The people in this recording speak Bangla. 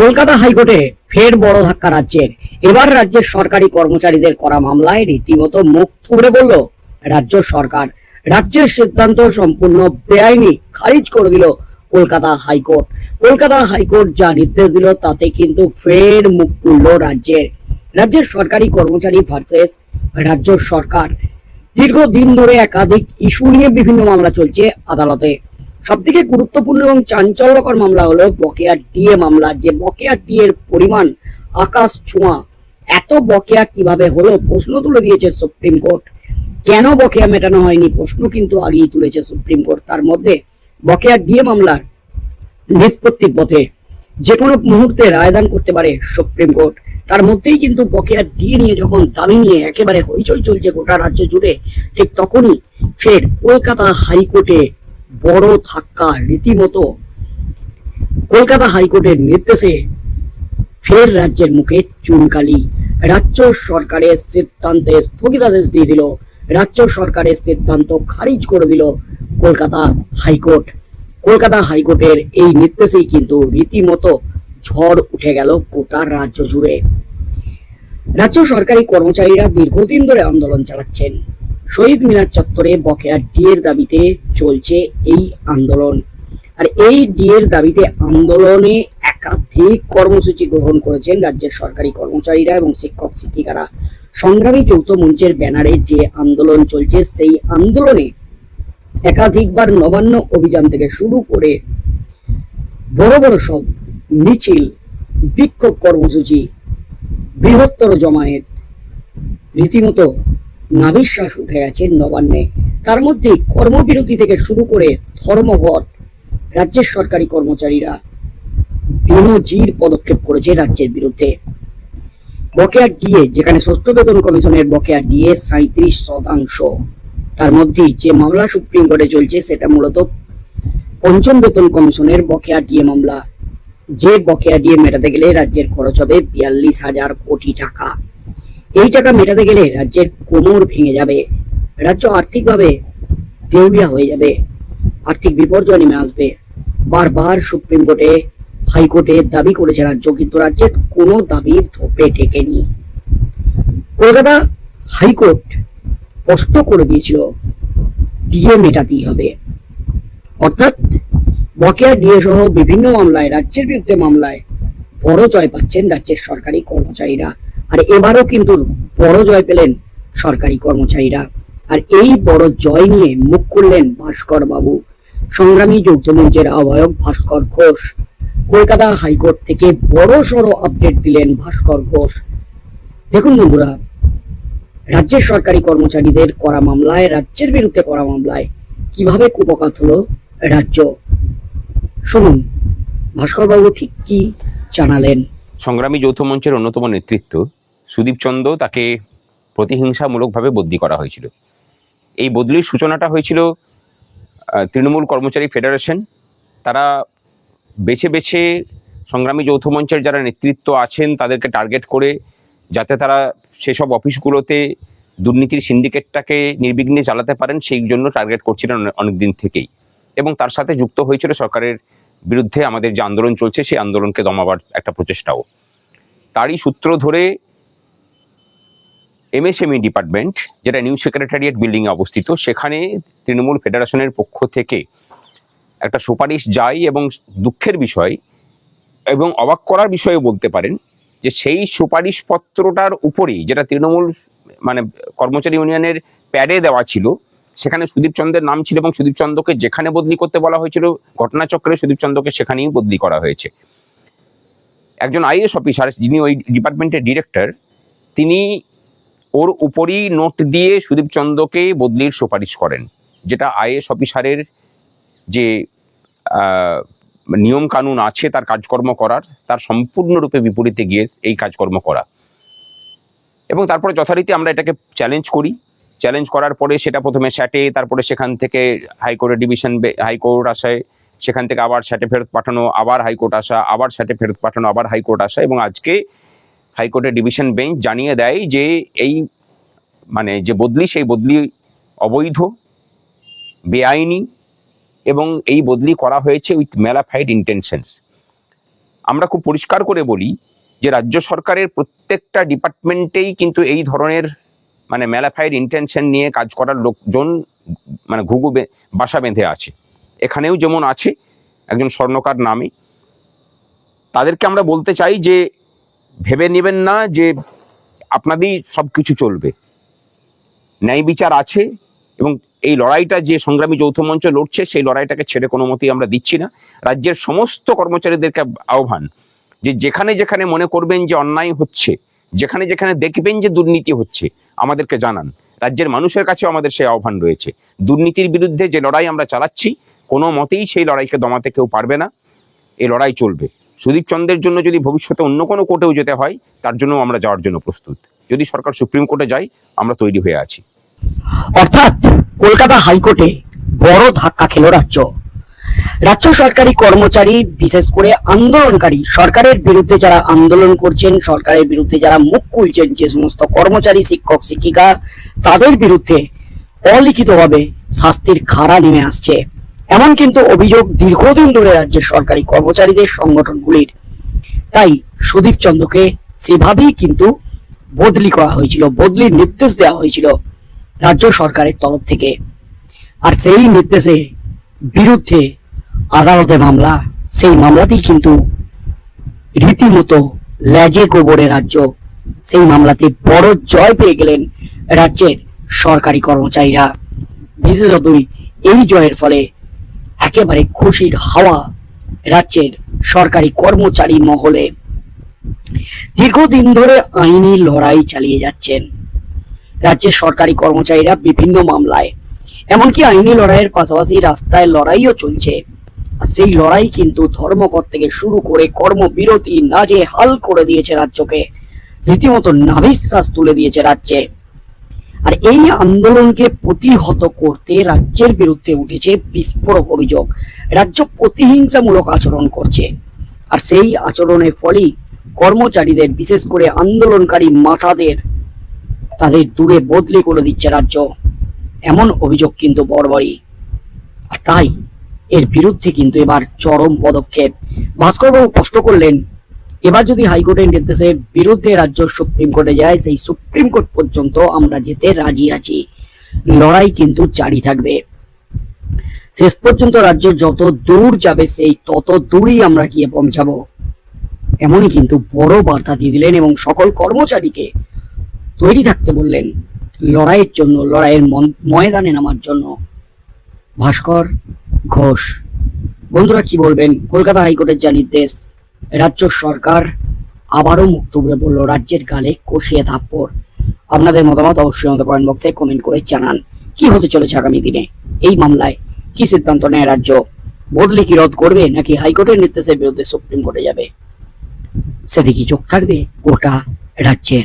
কলকাতা হাইকোর্টে ফের বড় ধাক্কা রাজ্যের। এবার রাজ্যের সরকারি কর্মচারীদের করা মামলায় রীতিমতো মুখ থুবড়ে বলল রাজ্য সরকার। রাজ্যের সিদ্ধান্ত সম্পূর্ণ বেআইনি, খারিজ করে দিল কলকাতা হাইকোর্ট। কলকাতা হাইকোর্ট যা নির্দেশ দিল, তাতে কিন্তু ফের মুখ খুলল রাজ্যের। রাজ্যের সরকারি কর্মচারী ভার্সেস রাজ্য সরকার। দীর্ঘদিন ধরে একাধিক ইস্যু নিয়ে বিভিন্ন মামলা চলছে আদালতে। সবথেকে গুরুত্বপূর্ণ এবং চাঞ্চল্যকর মামলা হলো বকেয়া ডিএ মামলা। যে বকেয়া ডিএ এর পরিমাণ আকাশ ছোঁয়া, এত বকেয়া কীভাবে হলো প্রশ্ন তুলে দিয়েছে সুপ্রিম কোর্ট। কেন বকেয়া মেটানো হয়নি প্রশ্ন কিন্তু আগেই তুলেছে সুপ্রিম কোর্ট। তার মধ্যে বকেয়া ডিএ মামলার নিষ্পত্তির পথে যে কোনো মুহূর্তে রায়দান করতে পারে সুপ্রিম কোর্ট। তার মধ্যেই কিন্তু বকেয়া ডিএ নিয়ে যখন দাবি নিয়ে একেবারে হইচই চলছে গোটা রাজ্য জুড়ে, ঠিক তখনই ফের কলকাতা হাইকোর্টে বড় ধাক্কা রীতিমতো কলকাতা হাইকোর্টের নির্দেশে ফের রাজ্যের মুখে চুনকালি। রাজ্য সরকারের সিদ্ধান্তে স্থগিতাদেশ দিয়ে দিল। রাজ্য সরকারের সিদ্ধান্ত খারিজ করে দিল কলকাতা হাইকোর্ট। কলকাতা হাইকোর্টের এই নির্দেশেই কিন্তু রীতিমতো ঝড় উঠে গেল গোটা রাজ্য জুড়ে। রাজ্য সরকারি কর্মচারীরা দীর্ঘদিন ধরে আন্দোলন চালাচ্ছেন। শহীদ মিনার চত্বরে বকেয়া ডিএর দাবিতে চলছে এই আন্দোলন। আর এই ডিএর দাবিতে আন্দোলনে একাধিক কর্মসূচি গ্রহণ করেছেন রাজ্যের সরকারি কর্মচারীরা এবং শিক্ষক, শিক্ষিকারা। সংগ্রামী যৌথ মঞ্চের ব্যানারে যে আন্দোলন চলছে, সেই আন্দোলনে একাধিকবার নবান্ন অভিযান থেকে শুরু করে বড় বড় সব মিছিল, বিক্ষোভ কর্মসূচি, বৃহত্তর জমায়েত, রীতিমতো নাবিশ্বাস উঠে গেছে নবান্নে। তার মধ্যে কর্মবিরতি থেকে শুরু করে ধর্মঘট, রাজ্যের সরকারি কর্মচারীরা বেনজির পদক্ষেপ করেছে রাজ্যের বিরুদ্ধে। বকেয়া ডিএ, যেখানে ষষ্ঠ বেতন কমিশনের বকেয়া ডিএ সাঁত্রিশ শতাংশ, তার মধ্যেই যে মামলা সুপ্রিম কোর্টে চলছে, সেটা মূলত পঞ্চম বেতন কমিশনের বকেয়া ডিএ মামলা। যে বকেয়া ডিএ মেটাতে গেলে রাজ্যের খরচ হবে বিয়াল্লিশ হাজার কোটি টাকা। এই টাকা মেটাতে গেলে রাজ্যের কোমর ভেঙে যাবে, রাজ্য আর্থিকভাবে দেউলিয়া হয়ে যাবে, আর্থিক বিপর্যয় নেমে আসবে। বারবার সুপ্রিম কোর্টে, হাইকোর্টে দাবি করেছে রাজ্য, কিন্তু রাজ্যের কোনো দাবির ধোপে টেকেনি কলকাতা হাইকোর্ট স্পষ্ট করে দিয়েছিল, ডিএ মেটাতেই হবে। অর্থাৎ বকেয়া ডিএ সহ বিভিন্ন মামলায়, রাজ্যের বিরুদ্ধে মামলায় বড় জয় পাচ্ছেন রাজ্যের সরকারি কর্মচারীরা। আর এবারও কিন্তু বড় জয় পেলেন সরকারি কর্মচারীরা। আর এই বড় জয় নিয়ে মুখ করলেন ভাস্কর বাবু। সংগ্রামী যৌথ মঞ্চের আহ্বায়ক ভাস্কর ঘোষ। কলকাতা হাইকোর্ট থেকে বড় সড়ো আপডেট দিলেন ভাস্কর ঘোষ। দেখুন বন্ধুরা, রাজ্যের সরকারি কর্মচারীদের করা মামলায়, রাজ্যের বিরুদ্ধে করা মামলায় কীভাবে কুপকাত হলো রাজ্য? শুনুন, ভাস্কর বাবু ঠিক কি জানালেন? সংগ্রামী যৌথ মঞ্চের অন্যতম নেতৃত্ব সুদীপ চন্দ তাকে প্রতিহিংসামূলকভাবে বদলি করা হয়েছিল। এই বদলির সূচনাটা হয়েছিল তৃণমূল কর্মচারী ফেডারেশন। তারা বেছে বেছে সংগ্রামী যৌথ মঞ্চের যারা নেতৃত্ব আছেন, তাদেরকে টার্গেট করে যাতে তারা সেসব অফিসগুলোতে দুর্নীতির সিন্ডিকেটটাকে নির্বিঘ্নে চালাতে পারেন, সেই জন্য টার্গেট করছিলেন অনেক দিন থেকেই। এবং তার সাথে যুক্ত হয়েছিল সরকারের বিরুদ্ধে আমাদের যে আন্দোলন চলছে, সেই আন্দোলনকে দমাবার একটা প্রচেষ্টাও। তারই সূত্র ধরে এমএসএমই ডিপার্টমেন্ট যেটা নিউ সেক্রেটারিয়েট বিল্ডিংয়ে অবস্থিত, সেখানে তৃণমূল ফেডারেশনের পক্ষ থেকে একটা সুপারিশ যায় এবং দুঃখের বিষয় এবং অবাক করার বিষয়ে বলতে পারেন যে সেই সুপারিশ পত্রটার উপরেই যেটা তৃণমূল মানে কর্মচারী ইউনিয়নের প্যাডে দেওয়া ছিল, সেখানে সুদীপ চন্দ্রের নাম ছিল এবং সুদীপ চন্দ্রকে যেখানে বদলি করতে বলা হয়েছিল, ঘটনাচক্রে সুদীপ চন্দ্রকে সেখানেই বদলি করা হয়েছে। একজন আইএস অফিসার যিনি ওই ডিপার্টমেন্টের ডিরেক্টর তিনি ওর উপরই নোট দিয়ে সুদীপ চন্দ্রকে বদলির সুপারিশ করেন, যেটা আইএস অফিসারের যে নিয়ম কানুন আছে তার কাজকর্ম করার, তার সম্পূর্ণরূপে বিপরীতে গিয়ে এই কাজকর্ম করা। এবং তারপরে যথারীতি আমরা এটাকে চ্যালেঞ্জ করি। চ্যালেঞ্জ করার পরে সেটা প্রথমে স্যাটে তারপরে সেখান থেকে হাইকোর্টের ডিভিশন হাইকোর্ট আসায়, সেখান থেকে আবার স্যাটে ফেরত পাঠানো, আবার হাইকোর্ট আসা, আবার স্যাটে ফেরত পাঠানো, আবার হাইকোর্ট আসা এবং আজকে হাইকোর্টের ডিভিশন বেঞ্চ জানিয়ে দেয় যে এই মানে যে বদলি, সেই বদলি অবৈধ, বেআইনি এবং এই বদলি করা হয়েছে উইথ ম্যালাফাইড ইন্টেনশনস আমরা খুব পরিষ্কার করে বলি যে রাজ্য সরকারের প্রত্যেকটা ডিপার্টমেন্টেই কিন্তু এই ধরনের মানে ম্যালাফাইড ইন্টেনশন নিয়ে কাজ করার লোকজন মানে ঘুঘু বাসা বেঁধে আছে। এখানেও যেমন আছে, একজন স্বর্ণকার নামে। তাদেরকে আমরা বলতে চাই যে ভেবে নেবেন না যে আপনাদেরই সব কিছু চলবে। ন্যায় বিচার আছে এবং এই লড়াইটা যে সংগ্রামী যৌথ মঞ্চ লড়ছে, সেই লড়াইটাকে ছেড়ে কোনো মতেই আমরা দিচ্ছি না। রাজ্যের সমস্ত কর্মচারীদেরকে আহ্বান যে যেখানে যেখানে মনে করবেন যে অন্যায় হচ্ছে, যেখানে যেখানে দেখবেন যে দুর্নীতি হচ্ছে, আমাদেরকে জানান। রাজ্যের মানুষের কাছেও আমাদের সেই আহ্বান রয়েছে। দুর্নীতির বিরুদ্ধে যে লড়াই আমরা চালাচ্ছি, কোনো মতেই সেই লড়াইকে দমাতে কেউ পারবে না। এই লড়াই চলবে। সুদীপ চন্দ্রের জন্য যদি ভবিষ্যতে অন্য কোনো কোর্টেও যেতে হয়, তার জন্য আমরা যাওয়ার জন্য প্রস্তুত। যদি সরকার সুপ্রিম কোর্টে যায়, আমরা তৈরি হয়ে আছি। অর্থাৎ কলকাতা হাইকোর্টে বড় ধাক্কা খেল রাজ্য। রাজ্য সরকারি কর্মচারী, বিশেষ করে আন্দোলনকারী, সরকারের বিরুদ্ধে যারা আন্দোলন করছেন, সরকারের বিরুদ্ধে যারা মুখ খুলছেন যে সমস্ত কর্মচারী, শিক্ষক, শিক্ষিকা, তাদের বিরুদ্ধে অলিখিতভাবে শাস্তির খাড়া নেমে আসছে। এমন কিন্তু অভিযোগ দীর্ঘদিন ধরে রাজ্যের সরকারি কর্মচারীদের সংগঠনগুলির। তাই সুদীপ চন্দ্রকে সেভাবেই কিন্তু বদলি করা হয়েছিল, বদলির নির্দেশ দেওয়া হয়েছিল রাজ্য সরকারের তরফ থেকে। আর সেই নির্দেশে বিরুদ্ধে আদালতে মামলা, সেই মামলাতেই কিন্তু রীতিমতো ল্যাজে গোবরে রাজ্য, সেই মামলাতে বড় জয় পেয়ে গেলেন রাজ্যের সরকারি কর্মচারীরা। বিশেষতই এই জয়ের ফলে একেবারে খুশির হাওয়া রাজ্যের সরকারি কর্মচারী মহলে। দীর্ঘদিন ধরে আইনি লড়াই চালিয়ে যাচ্ছেন। রাজ্যের সরকারি কর্মচারীরা বিভিন্ন মামলায়, এমনকি আইনি লড়াইয়ের পাশাপাশি রাস্তায় লড়াইও চলছে। সেই লড়াই কিন্তু ধর্মঘট থেকে শুরু করে কর্মবিরতি নাজে হাল করে দিয়েছে রাজ্যকে। রীতিমতো নাভিশ্বাস তুলে দিয়েছে রাজ্যে। আর এই আন্দোলনকে প্রতিহত করতে রাজ্যের বিরুদ্ধে উঠেছে বিস্ফোরক অভিযোগ। রাজ্য প্রতিহিংসামূলক আচরণ করছে। আর সেই আচরণের ফলেই কর্মচারীদের, বিশেষ করে আন্দোলনকারী মাথাদের, তাদের দূরে বদলি করে দিচ্ছে রাজ্য। এমন অভিযোগ কিন্তু বড়বড়ই আর তাই এর বিরুদ্ধে কিন্তু এবার চরম পদক্ষেপ। ভাস্করবাবু কষ্ট করলেন? এবার যদি হাইকোর্টের নির্দেশের বিরুদ্ধে রাজ্য সুপ্রিম কোর্টে যায়, সেই সুপ্রিম কোর্ট পর্যন্ত আমরা যেতে রাজি আছি। লড়াই কিন্তু জারি থাকবে। শেষ পর্যন্ত রাজ্য যত দূর যাবে, সেই তত দূরই আমরা গিয়ে পৌঁছাবো। এমনই কিন্তু বড় বার্তা দিয়ে দিলেন এবং সকল কর্মচারীকে তৈরি থাকতে বললেন, লড়াইয়ের জন্য, লড়াইয়ের ময়দানে নামার জন্য। ভাস্কর ঘোষ, বন্ধুরা কি বলবেন? কলকাতা হাইকোর্টের যা নির্দেশ। রাজ্য সরকার আবারও মুক্ত তুবড়ে বলল, রাজ্যের গালে কষিয়ে থাপ্পড়। আপনাদের মতামত অবশ্যই আমাদের কমেন্ট বক্সে কমেন্ট করে জানান। কি হতে চলেছে আগামী দিনে? এই মামলায় কি সিদ্ধান্ত নেয় রাজ্য? বদলি কি রদ করবে, নাকি হাইকোর্টের নির্দেশের বিরুদ্ধে সুপ্রিম কোর্টে যাবে? সেদিকে চোখ থাকবে গোটা রাজ্যের।